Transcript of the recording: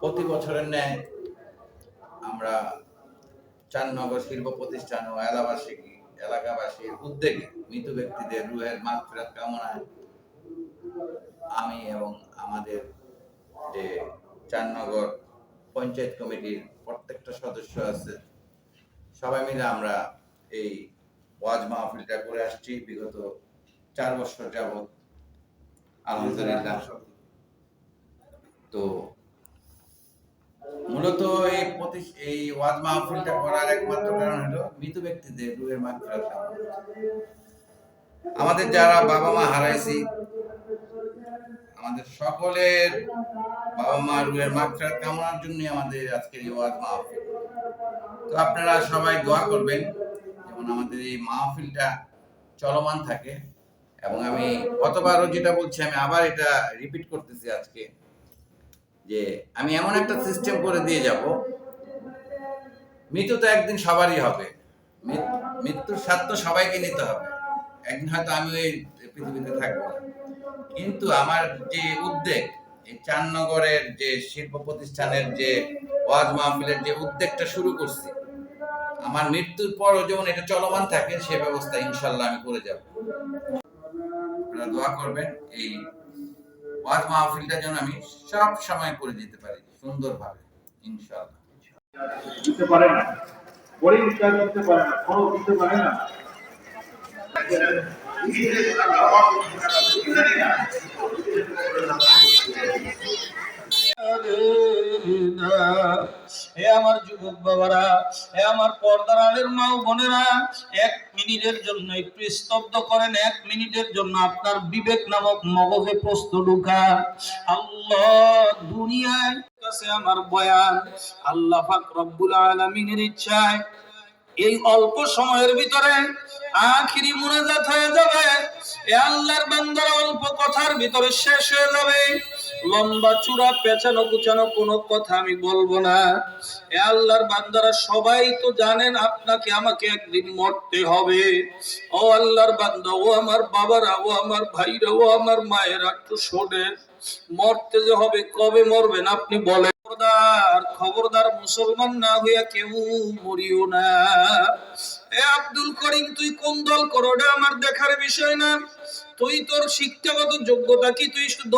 প্রতি বছরের ন্যায় আমরা শিল্প প্রতিষ্ঠান ও এলাকাবাসী এলাকাবাসীর উদ্যোগে মৃত ব্যক্তিদের রুহের কামনায় আমি এবং আমাদের যে চারনগর পঞ্চায়েত কমিটির প্রত্যেকটা সদস্য আছে, সবাই মিলে আমরা এই ওয়াজ মাহফিলটা করে আসছি। বিগত চার বছর যাবত আলহামদুলিল্লাহ। তো মূলত এই প্রতি এই ওয়াজ মাহফিলটা করার একমাত্র কারণ হলো মৃত ব্যক্তিদের রুহের মাগফিরাত আমাদের যারা বাবা মা হারাইছি আমাদের সকলের বাবা মা রুহের মাগফিরাত কামনার জন্য আমাদের আজকের এই ওয়াজ মাহফিল। তো আপনারা সবাই দোয়া করবেন যেমন আমাদের এই মাহফিলটা চলমান থাকে। এবং আমি গতবারও যেটা বলছি, আমি আবার এটা রিপিট করতেছি আজকে, যে আমি এমন একটা সিস্টেম করে দিয়ে যাব, মৃত্যু তো একদিন সবারই হবে। মৃত্যুর স্বাদ তো সবাইকে নিতে হবে। একদিন হয়তো আমি ওই পৃথিবীতে থাকব। কিন্তু আমার যে উদ্যোগ এই চারনগরের যে শিল্প প্রতিষ্ঠানের যে ওয়াজ মাহফিলের যে উদ্যোগটা শুরু করছি, আমার মৃত্যুর পরও যেমন এটা চলমান থাকে, সে ব্যবস্থা ইনশাল্লাহ আমি করে যাব। দোয়া করবেন, এই ওয়াজ মাহফিলটা যেন আমি সব সময় করে যেতে পারি, সুন্দরভাবে, ইনশাআল্লাহ। দিতে পারে না। পরিষ্কার করতে পারে না কোনো দিতে পারে না। হে আমার যুবক বাবারা, হে আমার মা বোনেরা, এক মিনিটের জন্য একটু স্তব্ধ করেন, এক মিনিটের জন্য আপনার বিবেক নামক মগজে প্রশ্ন ঢুকা আল্লাহ, দুনিয়ায় কাছে আমার বয়ান, আল্লাহ পাক রব্বুল আলামিনের ইচ্ছায়। এই অল্প সময়ের ভিতরে আখিরি মুনাজাত হয়ে যাবে। এ আল্লাহর বান্দার অল্প কথার ভিতরে শেষ হয়ে যাবে। লম্বা চূড়া, পেছানো কুচানো কোনো কথা আমি বলব না। এ আল্লাহর বান্দারা সবাই তো জানেন আপনাকে, আমাকে একদিন মরতে হবে। ও আল্লাহর বান্দা, ও আমার বাবারা, ও আমার ভাইরা, ও আমার মায়েরা, একটু শোনেন। মরতে যে হবে, কবে মরবেন আপনি বলেন? খবরদার খবরদার মুসলমান না হইয়া কেউ মরিও না। এ আব্দুল করিম, তুই কোন দল করো? আমার দেখার বিষয় না। তুই তোর শিক্ষাগত যোগ্যতা কি? তুই শুধু